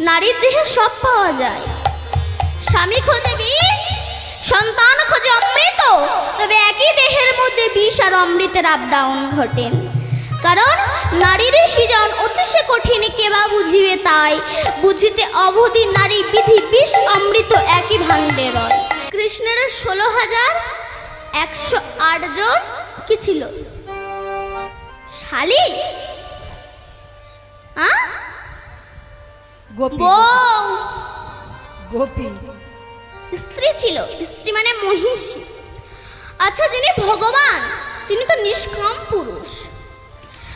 নারীর দেহে সব পাওয়া যায়। স্বামী খোঁজে বিষ, সন্তান খোঁজে অমৃত, তবে একই দেহের মধ্যে বিষ আর অমৃতের আপ ডাউন ঘটে। কারণ নারীর সৃজন অতিশয় কঠিন কেবা বুঝিবে তাই। বুঝিতে অবধি নারী বিধি বিষ, অমৃত একই ভাণ্ডে রয়। কৃষ্ণের ষোলো হাজার একশো আট জন কি ছিল? শালি? আ? গোপী। গোপী। স্ত্রী ছিল। স্ত্রী মানে মহিষী। আচ্ছা যিনি ভগবান তিনি তো নিষ্কাম পুরুষ।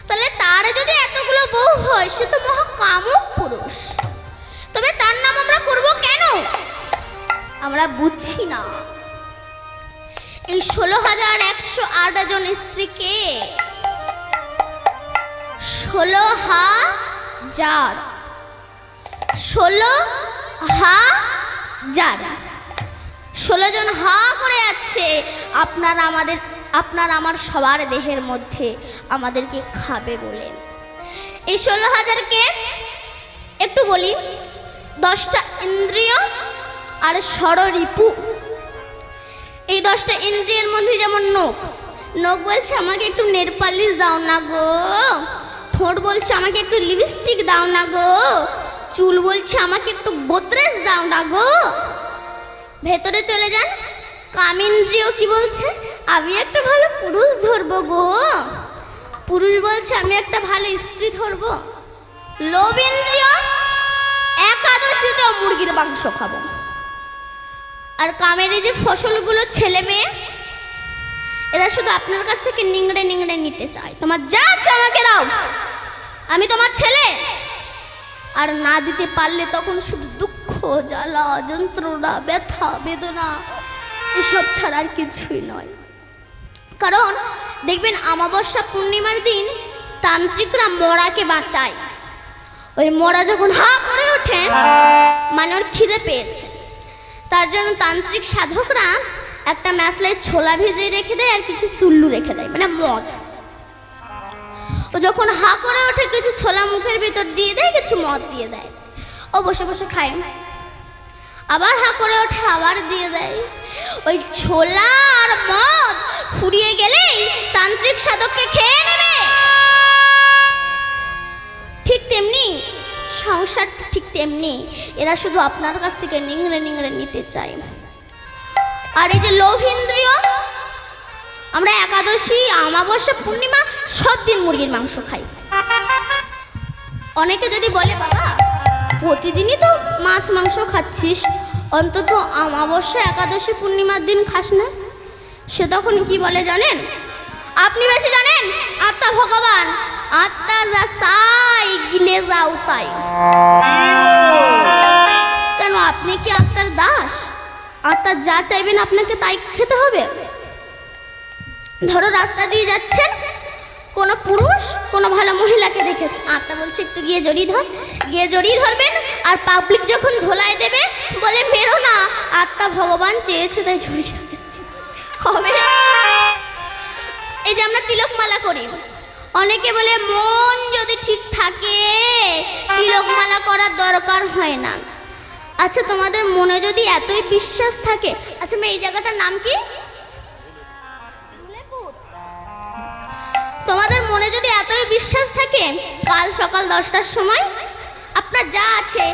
তাহলে তার যদি এতগুলো বউ হয় সে তো মহাকামক পুরুষ। তবে তার নাম আমরা করব কেন? আমরা বুঝছি না। এই ষোলো হাজার একশো আট জন স্ত্রীকে ষোলো হাজার ষোলো হাজার ষোলো জন হা করে আছে, আপনার আমাদের, আপনার আমার সবার দেহের মধ্যে আমাদেরকে খাবে বলেন এই ষোলো হাজারকে একটু বলি, দশটা ইন্দ্রিয় আর ষড়রিপু এই দশটা ইন্দ্রিয়ের মধ্যে যেমন নখ নখ বলছে আমাকে একটু নেল পালিশ দাও না গো। ঠোঁট বলছে আমাকে একটু লিপস্টিক দাও না গো। চুল বলছে, আমাকে একটু গোদরেজ দাও না গো। ভেতরে চলে যান। কামিন্দ্রিয় কি বলছে, আমি একটা ভালো পুরুষ ধরবো গো। পুরুষ বলছে, আমি একটা ভালো স্ত্রী ধরবো। লোভেন্দ্রিয়, একাদশীতে মুরগির মাংস খাব। আর কামের যে ফসলগুলো ছেলে মেয়ে, এরা শুধু আপনার কাছ থেকে নিংড়ে নিংড়ে নিতে চায়। তোমার যা আছে আমাকে দাও। আমি তোমার ছেলে। আর না দিতে পারলে তখন শুধু দুঃখ, জ্বালা, যন্ত্রণা, ব্যথা, বেদনা, এসব ছাড়া আর কিছুই নয়। কারণ দেখবেন আমাবস্যা পূর্ণিমার দিন তান্ত্রিকরা মরাকে বাঁচায়। ওই মরা যখন হা করে ওঠে মানে ওর খিদে পেয়েছে। তার জন্য তান্ত্রিক সাধকরা একটা ম্যাসলাই ছোলা ভেজে রেখে দেয় আর কিছু চুল্লু রেখে দেয় মানে মদ। ও যখন হা করে ওঠে, কিছু ছোলা মুখের ভিতর দিয়ে দেয় মদ দিয়ে দেয়। ও বসে বসে খায় আবার হা করে ওঠে, আবার দিয়ে দেয়। ওই ছোলা আর মদ ফুরিয়ে গেলেই তান্ত্রিক সাধককে খেয়ে নেবে। ঠিক তেমনি সংসার ঠিক তেমনি, এরা শুধু আপনার কাছ থেকে নিংড়ে নিংড়ে নিতে চায়। আর এই যে লোভ ইন্দ্রিয় আমরা একাদশী আমাবস্যা পূর্ণিমা, সব দিন মুরগির মাংস খাই। অনেকে যদি বলে, বাবা, প্রতিদিনই তো মাছ, মাংস খাচ্ছিস। অন্তত আমাবস্যা একাদশী, পূর্ণিমার দিন খাস না। সে তখন কি বলে জানেন? আপনি বেশি জানেন? আত্মা ভগবান। আত্মা যা চাই, গিলে যাও তাই। কেন, আপনি কি আত্মার দাস? আত্মা যা চাইবেন আপনাকে তাই খেতে হবে? ধরো রাস্তা দিয়ে যাচ্ছেন কোনো পুরুষ, কোনো ভালো মহিলাকে দেখেছে। আত্মা বলছে, একটু গিয়ে জড়িয়ে ধর, গিয়ে জড়িয়ে ধরবেন আর পাবলিক যখন ধোলাই দেবে, বলে, মেরো না। আত্মা ভগবান চেয়েছে, তাই জড়িয়ে ধরেছে। হবে। এই যে আমরা তিলক মালা করি। অনেকে বলে, মন যদি ঠিক থাকে তিলক মালা করার দরকার হয় না। আচ্ছা তোমাদের মনে যদি এতই বিশ্বাস থাকে আচ্ছা এই জায়গাটার নাম কি? বিশ্বাস থাকে কাল সকাল দশটার সময়? আপনার যা আছে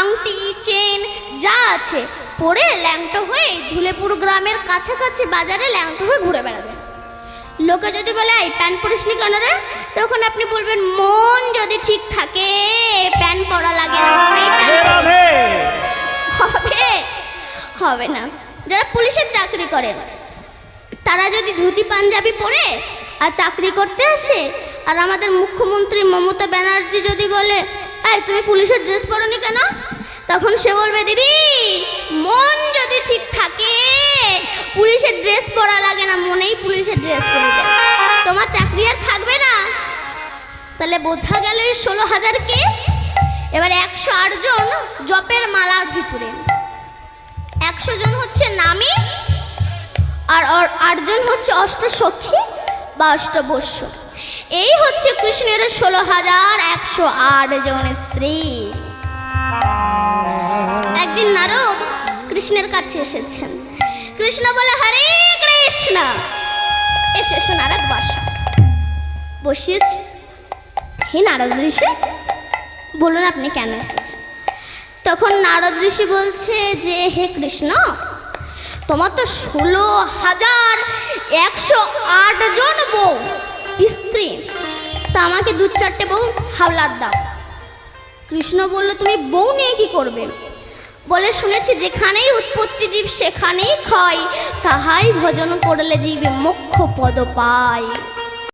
আংটি চেন যা আছে পরে ল্যাংটো হয়ে ধুলেপুর গ্রামের কাছাকাছি বাজারে ল্যাংটো হয়ে ঘুরে বেড়াবেন। লোকে যদি বলে এই প্যান্ট পরিসনি কেন রে? তখন আপনি বলবেন মন যদি ঠিক থাকে প্যান্ট পরা লাগে না। হবে? হবে না। যারা পুলিশের চাকরি করে তারা যদি ধুতি পাঞ্জাবি পরে আর চাকরি করতে আসে আর আমাদের মুখ্যমন্ত্রী মমতা ব্যানার্জি যদি বলে, এই, তুমি পুলিশের ড্রেস পরনি কেন? তখন সে বলবে, দিদি, মন যদি ঠিক থাকে, পুলিশের ড্রেস পরা লাগে না, মনেই পুলিশের ড্রেস পরে তোমার চাকরি আর থাকবে না। তাহলে বোঝা গেল এই ষোলো হাজারকে এবার একশো আট জন জপের মালার ভিতরে। একশো জন হচ্ছে নামি, আর আটজন হচ্ছে অষ্টসখী বা অষ্টবস্য এই হচ্ছে কৃষ্ণের ষোলো হাজার একশো আট জন স্ত্রী। একদিন নারদ কৃষ্ণের কাছে এসেছেন। কৃষ্ণ বলে, হরে কৃষ্ণ। এসে এসে নারদ বাস। বসিয়েছে। হে নারদ ঋষি, বলুন আপনি কেন এসেছেন? তখন নারদ ঋষি বলছে যে, হে কৃষ্ণ, তোমার তো ষোলো হাজার একশো আট জন বউ। স্ত্রী তা আমাকে দু চারটে বউ হাওলার দাও। কৃষ্ণ বলল, তুমি বউ নিয়ে কি করবে? বলে শুনেছি, যেখানেই উৎপত্তি জীব, সেখানেই ক্ষয়। তাহাই ভজন করলে জীবে মুখ্য পদ পায়।